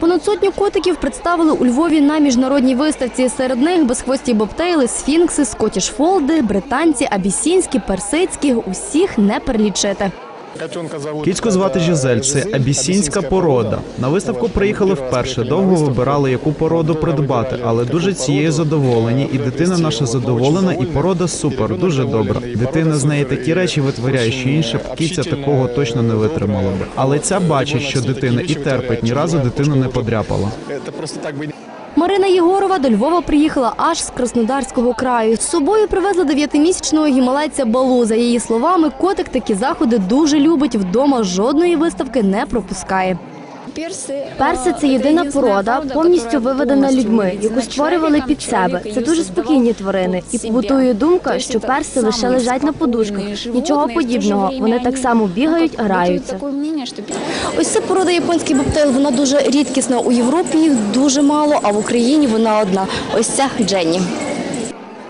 Понад сотню котиків представили у Львові на міжнародній виставці. Серед них безхвості бобтейли, сфінкси, скотіш-фолди, британці, абісінські, персидські. Усіх не перелічити. Кіцьку звати Жизель, це абісінська порода. На виставку приїхали вперше. Довго вибирали, яку породу придбати, але дуже цією задоволені. І дитина наша задоволена, і порода супер, дуже добра. Дитина з неї такі речі витворяє, що інша б кіця такого точно не витримала б. Але ця бачить, що дитина і терпить, ні разу дитину не подряпала. Марина Єгорова до Львова приїхала аж з Краснодарського краю. З собою привезла дев'ятимісячного гімалайця Балу. За її словами, котик такі заходи дуже любить. Вдома жодної виставки не пропускає. Перси це єдина порода, повністю виведена людьми, яку створювали під себе. Це дуже спокійні тварини. І побутує думка, що перси лише лежать на подушках. Нічого подібного. Вони так само бігають, граються. Ось ця порода японський бобтейл, вона дуже рідкісна. У Європі їх дуже мало, а в Україні вона одна. Ось ця Дженні.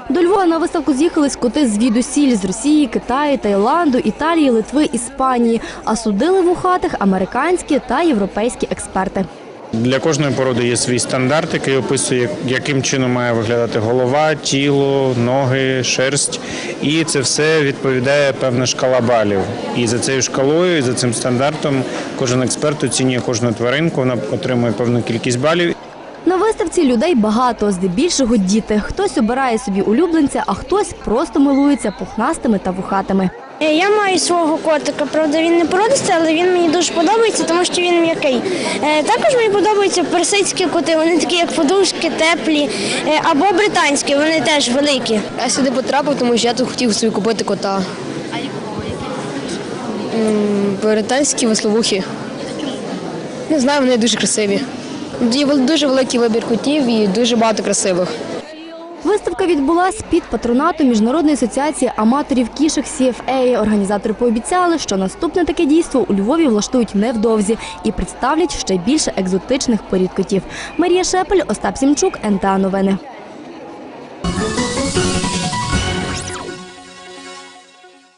До Львова на виставку з'їхались коти звідусіль з Росії, Китаю, Таїланду, Італії, Литви, Іспанії. А судили вухатих американські та європейські експерти. Для кожної породи є свій стандарт, який описує, яким чином має виглядати голова, тіло, ноги, шерсть. І це все відповідає певна шкала балів. І за цією шкалою, і за цим стандартом, кожен експерт оцінює кожну тваринку, вона отримує певну кількість балів. Виставці людей багато, здебільшого діти. Хтось обирає собі улюбленця, а хтось просто милується пухнастими та вухатими. Е, Я маю свого котика, правда, він не породистий, але він мені дуже подобається, тому що він м'який. Е, Також мені подобаються персидські коти, вони такі, як подушки, теплі, Е, або британські, вони теж великі. Я сюди потрапив, тому що я тут хотів собі купити кота. А якого? Британські весловухи. Не знаю, вони дуже красиві. Дуже великий вибір котів і дуже багато красивих. Виставка відбулась під патронатом Міжнародної асоціації аматорів кішок CFA. Організатори пообіцяли, що наступне таке дійство у Львові влаштують невдовзі і представлять ще більше екзотичних порід котів. Марія Шепель, Остап Сімчук, НТА Новини.